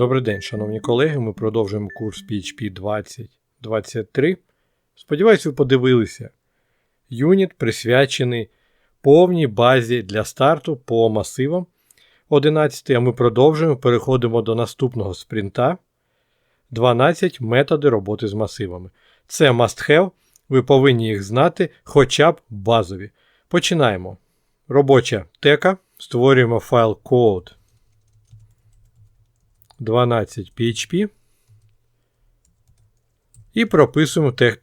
Добрий день, шановні колеги. Ми продовжуємо курс PHP 2023. Сподіваюсь, ви подивилися. Юніт присвячений повній базі для старту по масивам 11. А ми продовжуємо. Переходимо до наступного спринта. 12 методи роботи з масивами. Це must have. Ви повинні їх знати, хоча б базові. Починаємо. Робоча тека. Створюємо файл code 12 PHP. І прописуємо тег.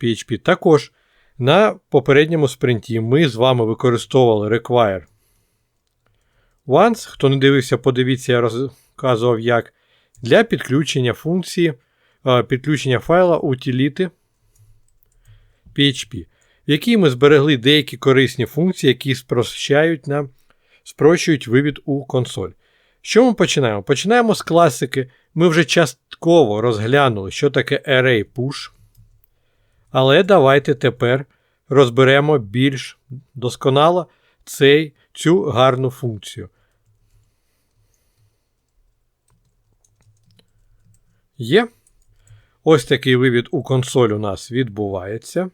Також на попередньому спринті ми з вами використовували require once. Хто не дивився, подивіться, я розказував як. Для підключення функції, підключення файла утиліти PHP, в якій ми зберегли деякі корисні функції, які спрощають нам, спрощують вивід у консоль. Що ми починаємо? Починаємо з класики. Ми вже частково розглянули, що таке array push. Але давайте тепер розберемо більш досконало цей, цю гарну функцію. Є. Ось такий вивід у консоль у нас відбувається.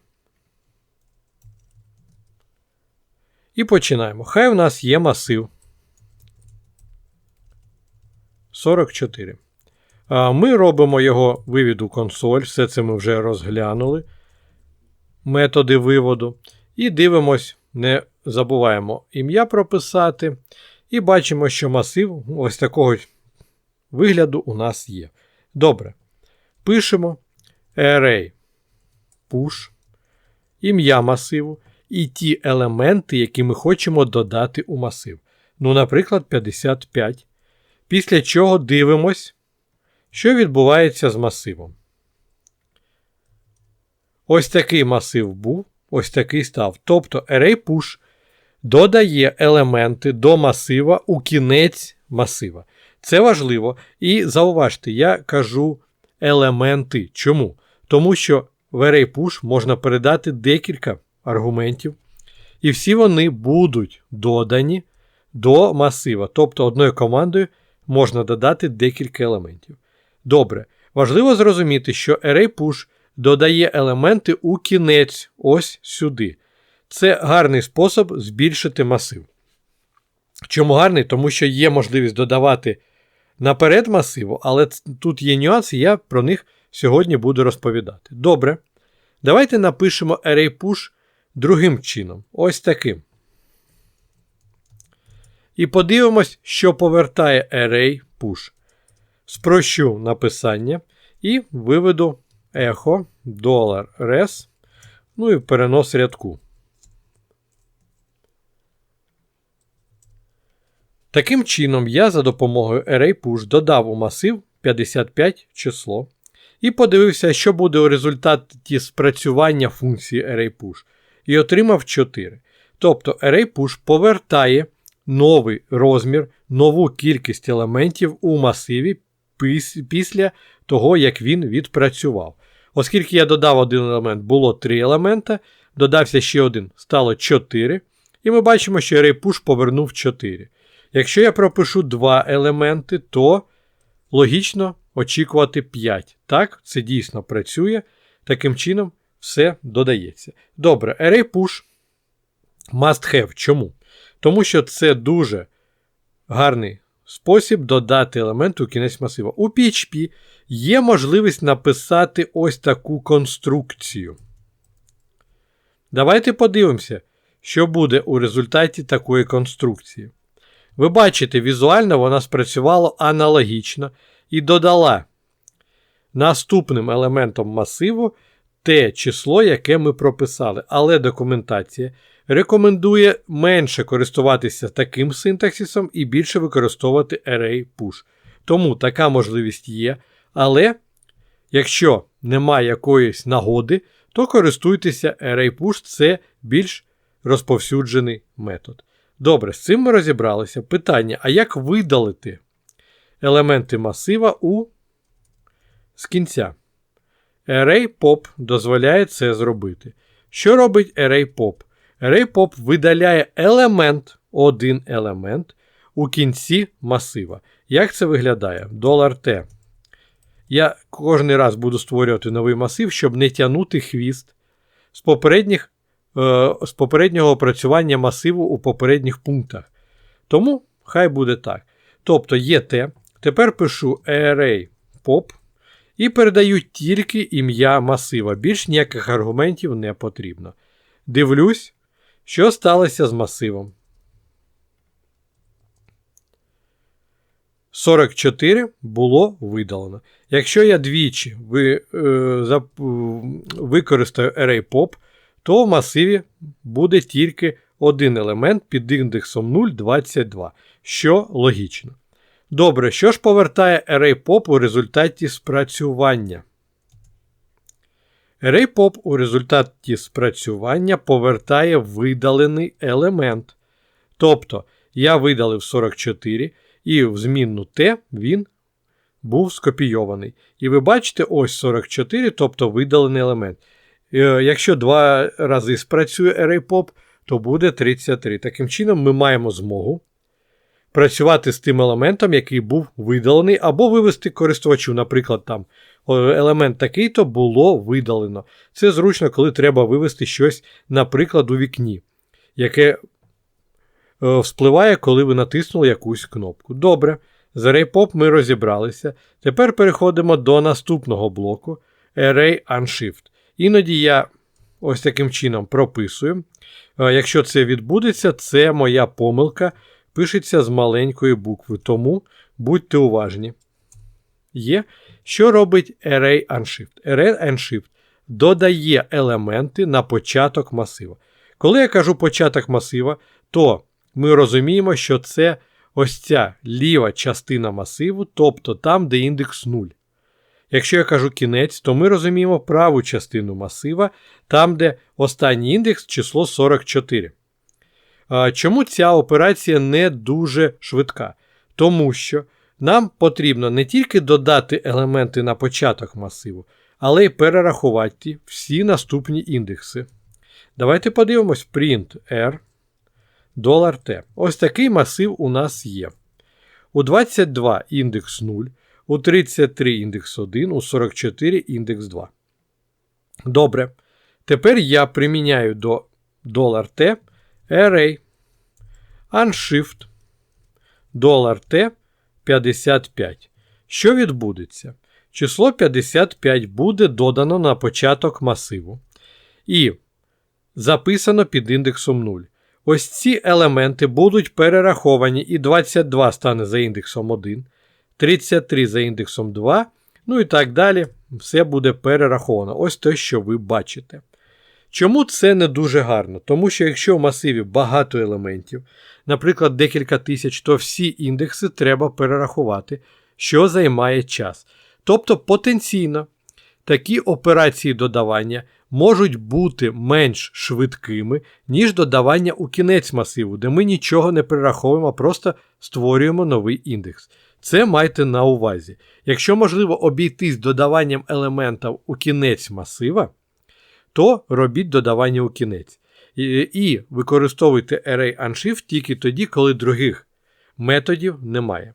І починаємо. Хай у нас є масив. 44. Ми робимо його вивід у консоль, все це ми вже розглянули. Методи виводу. І дивимось, не забуваємо ім'я прописати. І бачимо, що масив ось такого вигляду у нас є. Добре. Пишемо array push, ім'я масиву і ті елементи, які ми хочемо додати у масив. Ну, наприклад, 55. Після чого дивимось, що відбувається з масивом. Ось такий масив був, ось такий став. Тобто array додає елементи до масива у кінець масива. Це важливо. І зауважте, я кажу елементи. Чому? Тому що в array можна передати декілька аргументів, і всі вони будуть додані до масива. Тобто одною командою можна додати декілька елементів. Добре, важливо зрозуміти, що ArrayPush додає елементи у кінець ось сюди. Це гарний спосіб збільшити масив. Чому гарний? Тому що є можливість додавати наперед масиву, але тут є нюанси, я про них сьогодні буду розповідати. Добре. Давайте напишемо ArrayPush другим чином. Ось таким. І подивимось, що повертає array push. Спрощу написання і виведу echo $res, ну і перенос рядку. Таким чином, я за допомогою ArrayPush додав у масив 55 число. І подивився, що буде у результаті спрацювання функції ArrayPush. І отримав 4. Тобто ArrayPush повертає новий розмір, нову кількість елементів у масиві після того, як він відпрацював. Оскільки я додав один елемент, було 3 елемента, додався ще один, стало 4. І ми бачимо, що ArrayPush повернув 4. Якщо я пропишу 2 елементи, то логічно очікувати 5. Так, це дійсно працює. Таким чином, все додається. Добре, ArrayPush must have. Чому? Тому що це дуже гарний спосіб додати елемент у кінець масива. У PHP є можливість написати ось таку конструкцію. Давайте подивимося, що буде у результаті такої конструкції. Ви бачите, візуально вона спрацювала аналогічно і додала наступним елементом масиву те число, яке ми прописали. Але документація рекомендує менше користуватися таким синтаксисом і більше використовувати array push. Тому така можливість є. Але якщо немає якоїсь нагоди, то користуйтеся array push, це більш розповсюджений метод. Добре, з цим ми розібралися. Питання: а як видалити елементи масива у з кінця? Array pop дозволяє це зробити. Що робить array pop? ArrayPop видаляє елемент, один елемент у кінці масива. Як це виглядає? $T. Я кожен раз буду створювати новий масив, щоб не тягнути хвіст з попередніх, е, з попереднього опрацювання масиву у попередніх пунктах. Тому хай буде так. Тобто є те. Тепер пишу array pop і передаю тільки ім'я масива. Більш ніяких аргументів не потрібно. Дивлюсь, що сталося з масивом. 44 було видалено. Якщо я двічі ви, е, за, використаю array pop, то в масиві буде тільки один елемент під індексом 0,22, що логічно. Добре, що ж повертає ArrayPop у результаті спрацювання? ArrayPop у результаті спрацювання повертає видалений елемент. Тобто, я видалив 44, і в змінну T він був скопійований. І ви бачите, ось 44, тобто видалений елемент. Е, якщо два рази спрацює ArrayPop, то буде 33. Таким чином, ми маємо змогу працювати з тим елементом, який був видалений, або вивести користувачу, наприклад, там елемент такий-то було видалено. Це зручно, коли треба вивести щось, наприклад, у вікні, яке е, вспливає, коли ви натиснули якусь кнопку. Добре, з ArrayPop ми розібралися. Тепер переходимо до наступного блоку Array Unshift. Іноді я ось таким чином прописую. Е, якщо це відбудеться, це моя помилка пишеться з маленької букви, тому будьте уважні. Є, що робить Array Unshift? Array Unshift додає елементи на початок масива. Коли я кажу початок масива, то ми розуміємо, що це ось ця ліва частина масиву, тобто там, де індекс 0. Якщо я кажу кінець, то ми розуміємо праву частину масива, там, де останній індекс число 44. Чому ця операція не дуже швидка? Тому що нам потрібно не тільки додати елементи на початок масиву, але й перерахувати всі наступні індекси. Давайте подивимось print R $t. Ось такий масив у нас є. У 22 індекс 0, у 33 індекс 1, у 44 індекс 2. Добре. Тепер я приміняю до $t array unshift $t 55. Що відбудеться? Число 55 буде додано на початок масиву. І записано під індексом 0. Ось ці елементи будуть перераховані, і 22 стане за індексом 1, 33 за індексом 2, ну і так далі. Все буде перераховано. Ось те, що ви бачите. Чому це не дуже гарно? Тому що якщо в масиві багато елементів, наприклад, декілька тисяч, то всі індекси треба перерахувати, що займає час. Тобто потенційно такі операції додавання можуть бути менш швидкими, ніж додавання у кінець масиву, де ми нічого не перераховуємо, просто створюємо новий індекс. Це майте на увазі. Якщо можливо обійтись додаванням елементів у кінець масива, то робіть додавання у кінець. І, і використовуйте Array Unshift тільки тоді, коли других методів немає.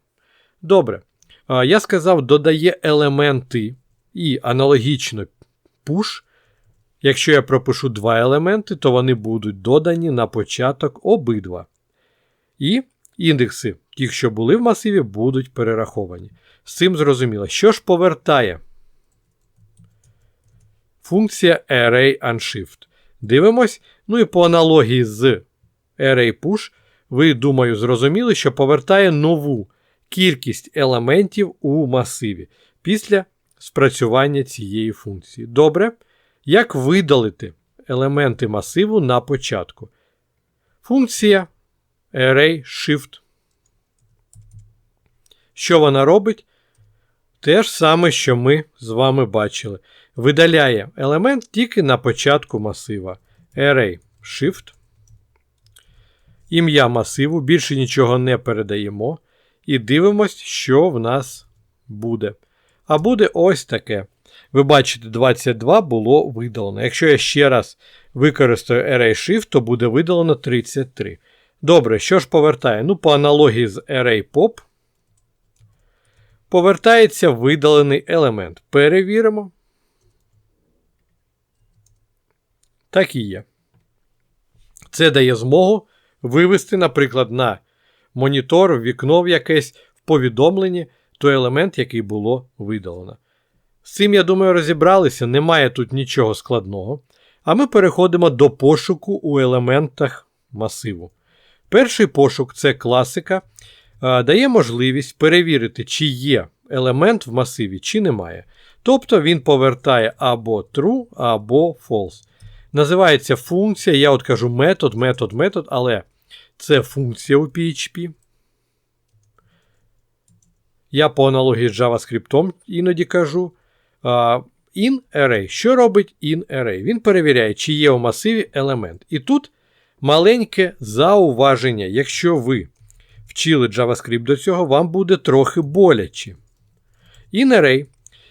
Добре. Я сказав, додає елементи і аналогічно push. Якщо я пропишу два елементи, то вони будуть додані на початок обидва. І індекси, ті, що були в масиві, будуть перераховані. З цим зрозуміло. Що ж повертає функція Array Unshift. Дивимось. Ну і по аналогії з Array Push, ви, думаю, зрозуміли, що повертає нову кількість елементів у масиві після спрацювання цієї функції. Добре. Як видалити елементи масиву на початку? Функція Array Shift. Що вона робить? Те ж саме, що ми з вами бачили видаляє елемент тільки на початку масива. Array Shift. Ім'я масиву. Більше нічого не передаємо. І дивимось, що в нас буде. А буде ось таке. Ви бачите, 22 було видалено. Якщо я ще раз використаю Array Shift, то буде видалено 33. Добре, що ж повертає? Ну, по аналогії з Array Pop. повертається видалений елемент. Перевіримо. Так і є. Це дає змогу вивести, наприклад, на монітор, вікно в якесь в повідомленні той елемент, який було видалено. З цим, я думаю, розібралися, немає тут нічого складного. А ми переходимо до пошуку у елементах масиву. Перший пошук це класика, дає можливість перевірити, чи є елемент в масиві, чи немає. Тобто він повертає або true, або false. Називається функція, я от кажу метод, метод, метод, але це функція у PHP. Я по аналогії з JavaScript іноді кажу. In-array. Що робить in-array? Він перевіряє, чи є у масиві елемент. І тут маленьке зауваження. Якщо ви вчили JavaScript до цього, вам буде трохи боляче. In-array.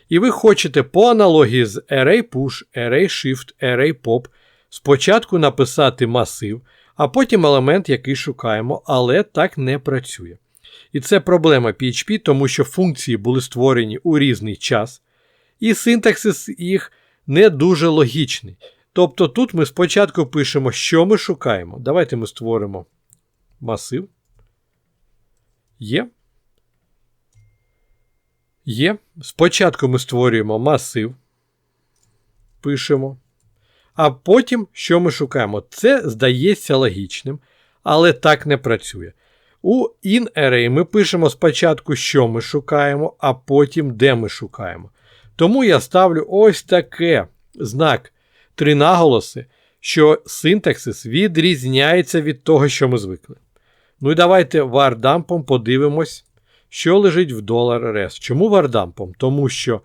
І ви хочете по аналогії з array push, array shift, array pop спочатку написати масив, а потім елемент, який шукаємо, але так не працює. І це проблема PHP, тому що функції були створені у різний час, і синтаксис їх не дуже логічний. Тобто тут ми спочатку пишемо, що ми шукаємо. Давайте ми створимо масив. Є. Є. Спочатку ми створюємо масив. Пишемо. А потім, що ми шукаємо? Це здається логічним, але так не працює. У InArray ми пишемо спочатку, що ми шукаємо, а потім де ми шукаємо. Тому я ставлю ось таке знак три наголоси, що синтаксис відрізняється від того, що ми звикли. Ну і давайте вардампом подивимось, що лежить в $res. Чому вардампом? Тому що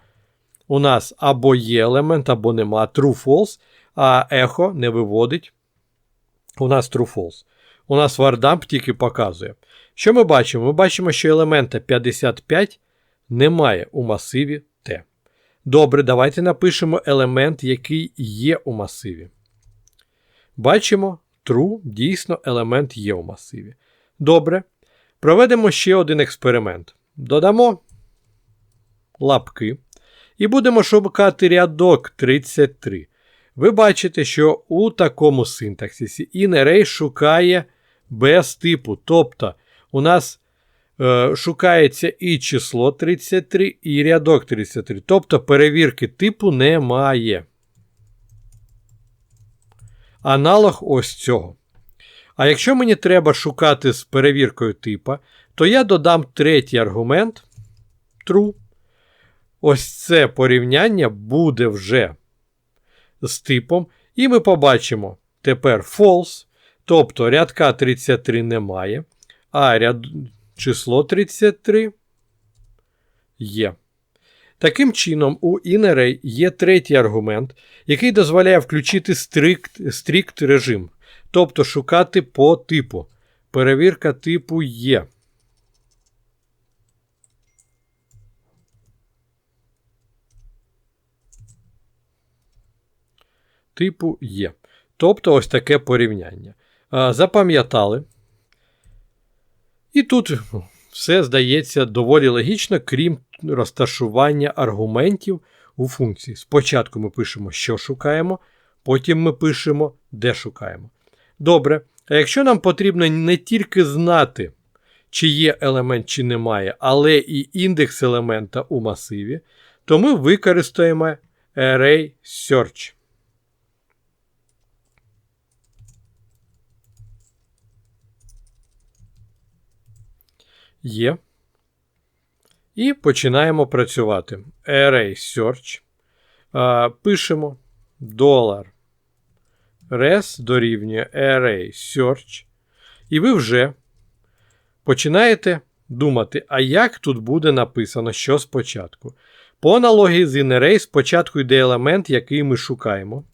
у нас або є елемент, або нема true-false, а ехо не виводить. У нас true-false. У нас вардамп тільки показує. Що ми бачимо? Ми бачимо, що елемента 55 немає у масиві T. Добре, давайте напишемо елемент, який є у масиві. Бачимо, true, дійсно, елемент є у масиві. Добре. Проведемо ще один експеримент. Додамо лапки. І будемо шукати рядок 33. Ви бачите, що у такому синтаксисі InArray шукає без типу. Тобто, у нас е, шукається і число 33, і рядок 33. Тобто перевірки типу немає. Аналог ось цього. А якщо мені треба шукати з перевіркою типа, то я додам третій аргумент true. Ось це порівняння буде вже з типом. І ми побачимо тепер false. Тобто рядка 33 немає. А ряд число 33 є. Таким чином, у InArray є третій аргумент, який дозволяє включити стрикт, стрикт режим. Тобто шукати по типу. Перевірка типу є. Типу є. Тобто ось таке порівняння. Запам'ятали. І тут все здається доволі логічно, крім розташування аргументів у функції. Спочатку ми пишемо, що шукаємо, потім ми пишемо, де шукаємо. Добре. А якщо нам потрібно не тільки знати, чи є елемент, чи немає, але і індекс елемента у масиві, то ми використаємо Array Search. Є. І починаємо працювати. Array search. Пишемо dollar res дорівнює array search. І ви вже починаєте думати, а як тут буде написано, що спочатку. По аналогії з InArray спочатку йде елемент, який ми шукаємо,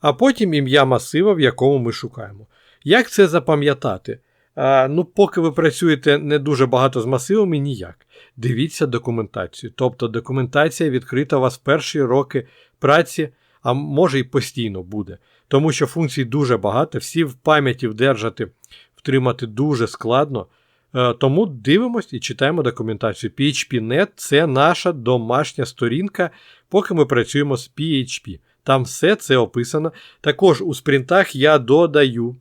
а потім ім'я масива, в якому ми шукаємо. Як це запам'ятати? А, Ну, поки ви працюєте не дуже багато з масивами, ніяк. Дивіться документацію. Тобто документація відкрита у вас перші роки праці, а може й постійно буде. Тому що функцій дуже багато, всі в пам'яті вдержати, втримати дуже складно. Е, Тому дивимось і читаємо документацію. PHP.net це наша домашня сторінка, поки ми працюємо з PHP. Там все це описано. Також у спринтах я додаю,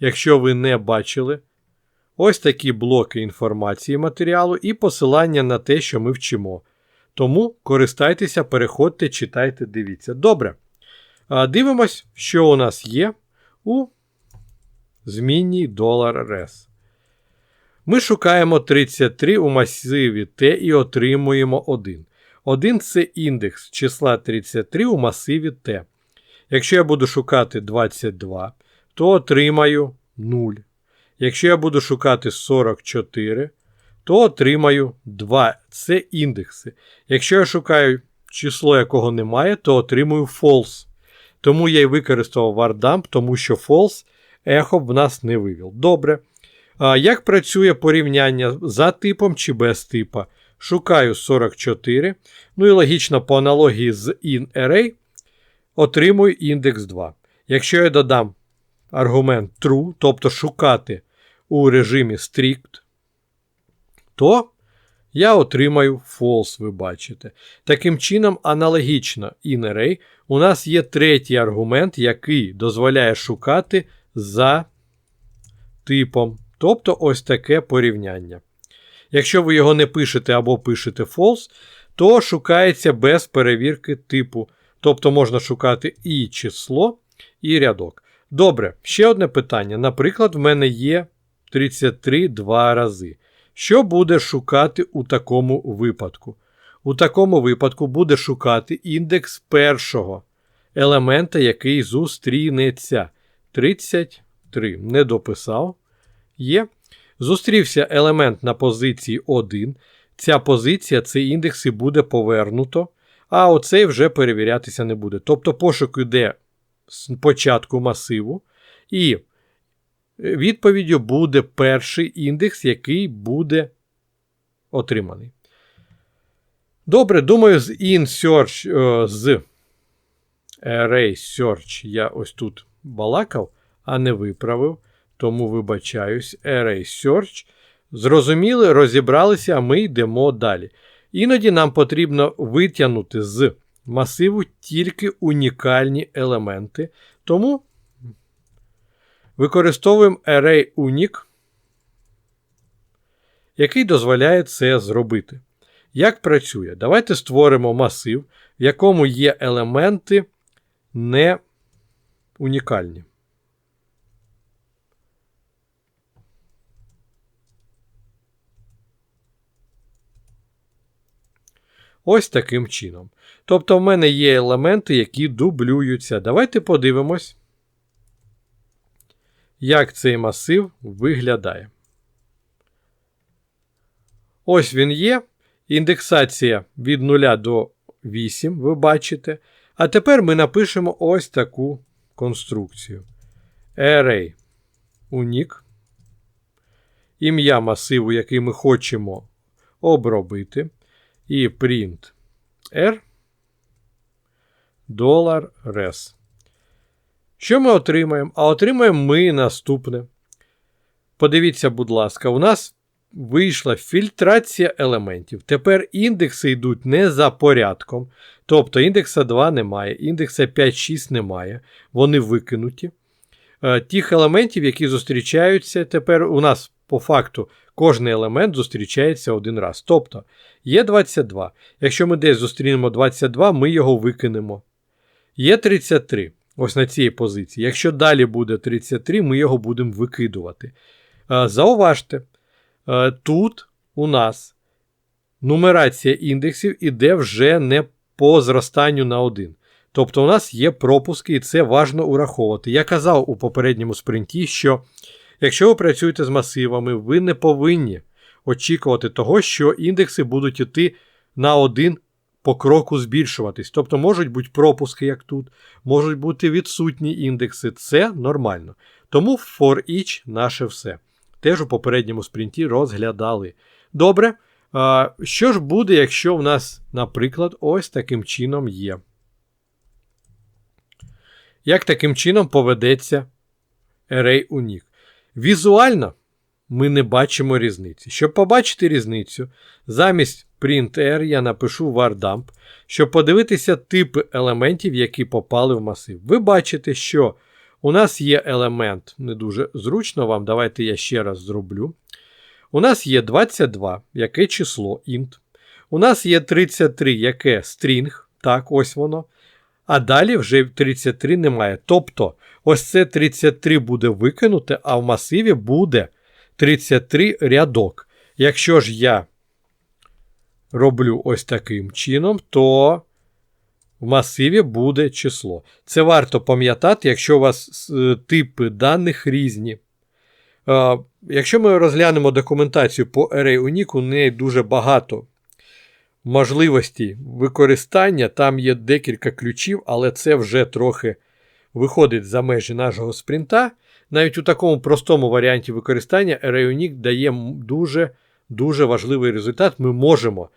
якщо ви не бачили, ось такі блоки інформації матеріалу і посилання на те, що ми вчимо. Тому користайтеся, переходьте, читайте, дивіться. Добре. Дивимось, що у нас є у змінній долар res. Ми шукаємо 33 у масиві T і отримуємо 1. 1 це індекс числа 33 у масиві T. Якщо я буду шукати 22, то отримаю 0. Якщо я буду шукати 44, то отримаю 2. Це індекси. Якщо я шукаю число, якого немає, то отримую false. Тому я й використовував вардамп, тому що false ехо в нас не вивів. Добре. А Як працює порівняння за типом чи без типа? Шукаю 44. Ну і логічно, по аналогії з InArray отримую індекс 2. Якщо я додам аргумент true, тобто шукати у режимі strict, то я отримаю false, ви бачите. Таким чином, аналогічно InArray, у нас є третій аргумент, який дозволяє шукати за типом. Тобто ось таке порівняння. Якщо ви його не пишете або пишете false, то шукається без перевірки типу. Тобто можна шукати і число, і рядок. Добре, ще одне питання. Наприклад, в мене є 33 два рази. Що буде шукати у такому випадку? У такому випадку буде шукати індекс першого елемента, який зустрінеться. 33. Не дописав. Є. Зустрівся елемент на позиції 1. Ця позиція, цей індекс і буде повернуто, а оцей вже перевірятися не буде. Тобто пошук йде з початку масиву, і відповіддю буде перший індекс, який буде отриманий. Добре, думаю, з InSearch, з Array Search я ось тут балакав, а не виправив. Тому вибачаюсь, Array Search. Зрозуміли, розібралися, а ми йдемо далі. Іноді нам потрібно витягнути з масиву тільки унікальні елементи. Тому використовуємо Array Unique, який дозволяє це зробити. Як працює? Давайте створимо масив, в якому є елементи не унікальні. Ось таким чином. Тобто в мене є елементи, які дублюються. Давайте подивимось, як цей масив виглядає. Ось він є. Індексація від 0 до 8, ви бачите. А тепер ми напишемо ось таку конструкцію. Array unique. Ім'я масиву, який ми хочемо обробити і print R res. Що ми отримаємо? А отримаємо ми наступне. Подивіться, будь ласка, у нас вийшла фільтрація елементів. Тепер індекси йдуть не за порядком. Тобто індекса 2 немає, індекса 5-6 немає. Вони викинуті. Е, тих елементів, які зустрічаються, тепер у нас по факту кожний елемент зустрічається один раз. Тобто є 22. Якщо ми десь зустрінемо 22, ми його викинемо. Є 33. Ось на цій позиції. Якщо далі буде 33, ми його будемо викидувати. Зауважте, тут у нас нумерація індексів іде вже не по зростанню на 1. Тобто у нас є пропуски, і це важно ураховувати. Я казав у попередньому спринті, що якщо ви працюєте з масивами, ви не повинні очікувати того, що індекси будуть йти на один по кроку збільшуватись. Тобто можуть бути пропуски, як тут, можуть бути відсутні індекси. Це нормально. Тому for each наше все. Теж у попередньому спринті розглядали. Добре. Що ж буде, якщо в нас, наприклад, ось таким чином є? Як таким чином поведеться Array Unique? Візуально ми не бачимо різниці. Щоб побачити різницю, замість print-r я напишу vardump, щоб подивитися типи елементів, які попали в масив. Ви бачите, що у нас є елемент, не дуже зручно вам, давайте я ще раз зроблю. У нас є 22, яке число int. У нас є 33, яке string, так, ось воно. А далі вже 33 немає. Тобто, ось це 33 буде викинуте, а в масиві буде 33 рядок. Якщо ж я роблю ось таким чином, то в масиві буде число. Це варто пам'ятати, якщо у вас е, типи даних різні. Е, якщо ми розглянемо документацію по Array Unique, у неї дуже багато можливостей використання. Там є декілька ключів, але це вже трохи виходить за межі нашого спринта. Навіть у такому простому варіанті використання Unique дає дуже дуже важливий результат. Ми можемо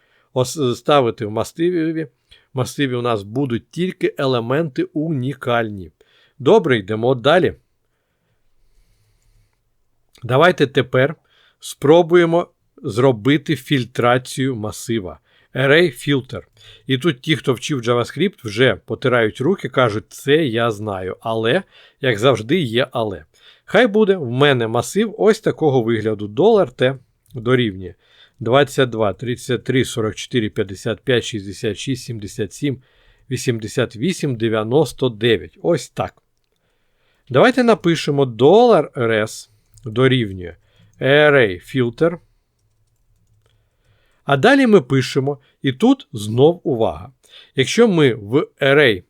ставити в масиві. В масиві у нас будуть тільки елементи унікальні. Добре, йдемо далі. Давайте тепер спробуємо зробити фільтрацію масива. Array Filter. І тут ті, хто вчив JavaScript, вже потирають руки, кажуть, це я знаю. Але, як завжди, є але. Хай буде в мене масив ось такого вигляду. Долар Т дорівнює 22, 33, 44, 55, 66, 77, 88, 99. Ось так. Давайте напишемо долар $res дорівнює array filter. А далі ми пишемо, і тут знов увага. Якщо ми в array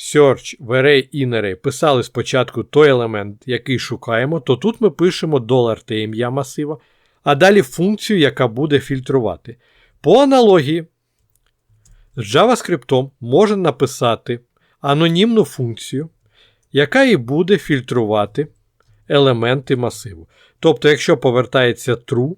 search, в array in array писали спочатку той елемент, який шукаємо, то тут ми пишемо долар ім'я масива, а далі функцію, яка буде фільтрувати. По аналогії, з JavaScript можна написати анонімну функцію, яка і буде фільтрувати елементи масиву. Тобто, якщо повертається true,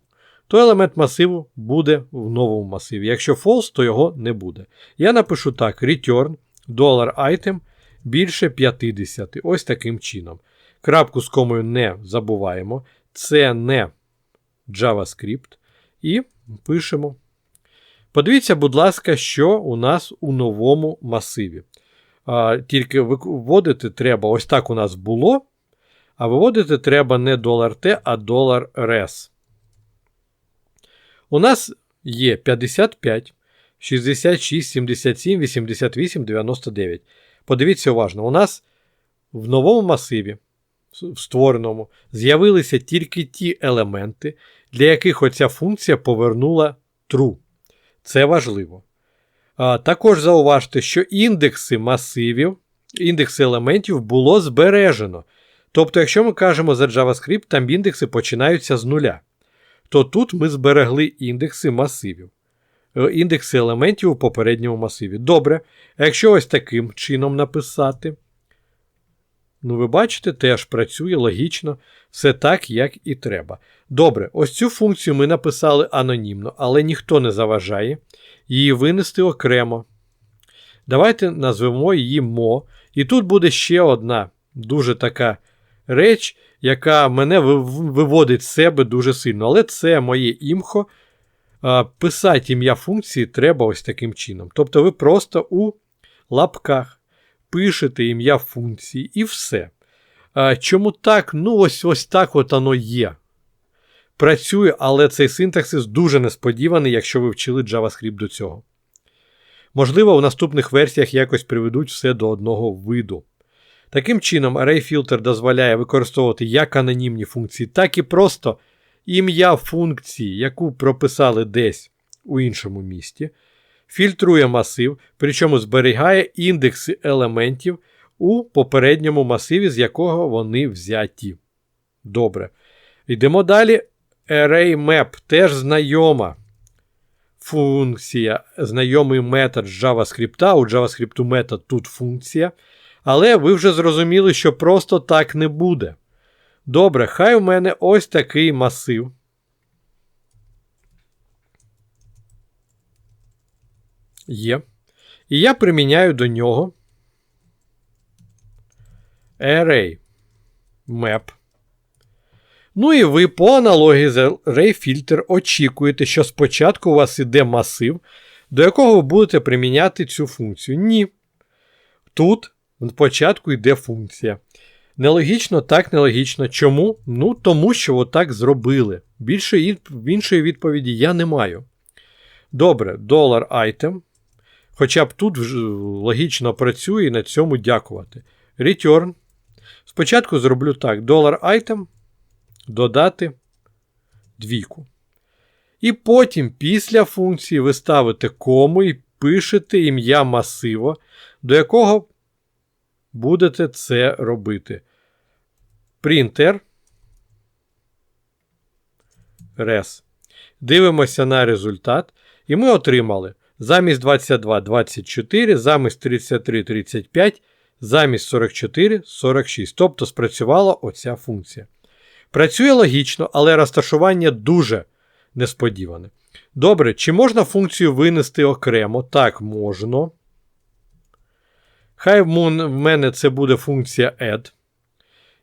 то елемент масиву буде в новому масиві. Якщо false, то його не буде. Я напишу так: return $item більше 50. Ось таким чином. Крапку з комою не забуваємо. Це не JavaScript. І пишемо. Подивіться, будь ласка, що у нас у новому масиві. А, Тільки вводити треба, ось так у нас було. А виводити треба не $T, а $res. У нас є 55, 66, 77, 88, 99. Подивіться уважно, у нас в новому масиві, в створеному, з'явилися тільки ті елементи, для яких оця функція повернула true. Це важливо. Також зауважте, що індекси масивів, індекси елементів було збережено. Тобто, якщо ми кажемо за JavaScript, там індекси починаються з нуля то тут ми зберегли індекси масивів, індекси елементів у попередньому масиві. Добре. А якщо ось таким чином написати, ну, ви бачите, теж працює логічно, все так, як і треба. Добре, ось цю функцію ми написали анонімно, але ніхто не заважає її винести окремо. Давайте назвемо її мо. І тут буде ще одна дуже така реч, яка мене виводить з себе дуже сильно. Але це моє імхо. Писати ім'я функції треба ось таким чином. Тобто ви просто у лапках пишете ім'я функції і все. Чому так? Ну, ось ось так от воно є. Працює, але цей синтаксис дуже несподіваний, якщо ви вчили JavaScript до цього. Можливо, у наступних версіях якось приведуть все до одного виду. Таким чином, ArrayFilter дозволяє використовувати як анонімні функції, так і просто ім'я функції, яку прописали десь у іншому місті, фільтрує масив, причому зберігає індекси елементів у попередньому масиві, з якого вони взяті. Добре. Йдемо далі. ArrayMap теж знайома функція, знайомий метод JavaScript. У JavaScript метод тут функція. Але ви вже зрозуміли, що просто так не буде. Добре, хай у мене ось такий масив. Є. І я приміняю до нього array map. Ну і ви по аналогії з ArrayFilter очікуєте, що спочатку у вас іде масив, до якого ви будете приміняти цю функцію. Ні. Тут спочатку йде функція. Нелогічно, так нелогічно. Чому? Ну, тому що отак зробили. Більше іншої відповіді я не маю. Добре, dollar item. Хоча б тут логічно працює і на цьому дякувати. Return. Спочатку зроблю так: dollar item додати двійку. І потім після функції ви ставите кому і пишете ім'я масива, до якого будете це робити. Printer. Res. Дивимося на результат. І ми отримали замість 22 24, замість 33 35, замість 44 46. Тобто спрацювала оця функція. Працює логічно, але розташування дуже несподіване. Добре, чи можна функцію винести окремо? Так, можна. Хай в мене це буде функція add.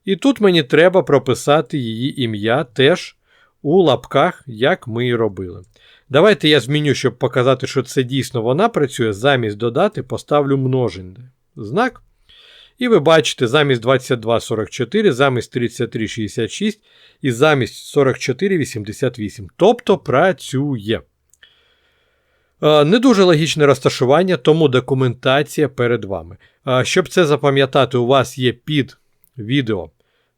І тут мені треба прописати її ім'я теж у лапках, як ми і робили. Давайте я зміню, щоб показати, що це дійсно вона працює. Замість додати поставлю множений знак. І ви бачите, замість 22,44, замість 33,66 і замість 44,88. Тобто працює. Е, Не дуже логічне розташування, тому документація перед вами. Е, Щоб це запам'ятати, у вас є під відео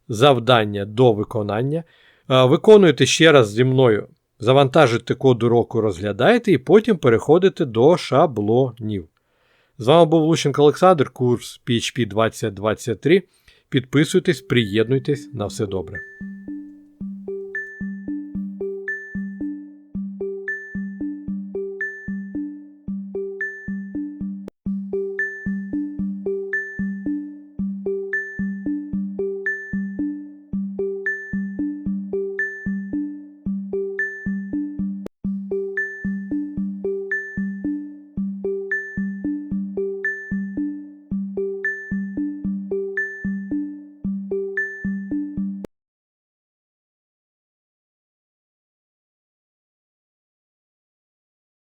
завдання до виконання. Е, Виконуєте ще раз зі мною, завантажите код уроку, розглядаєте і потім переходите до шаблонів. З вами був Лущенко Олександр, курс PHP 2023. Підписуйтесь, приєднуйтесь на все добре.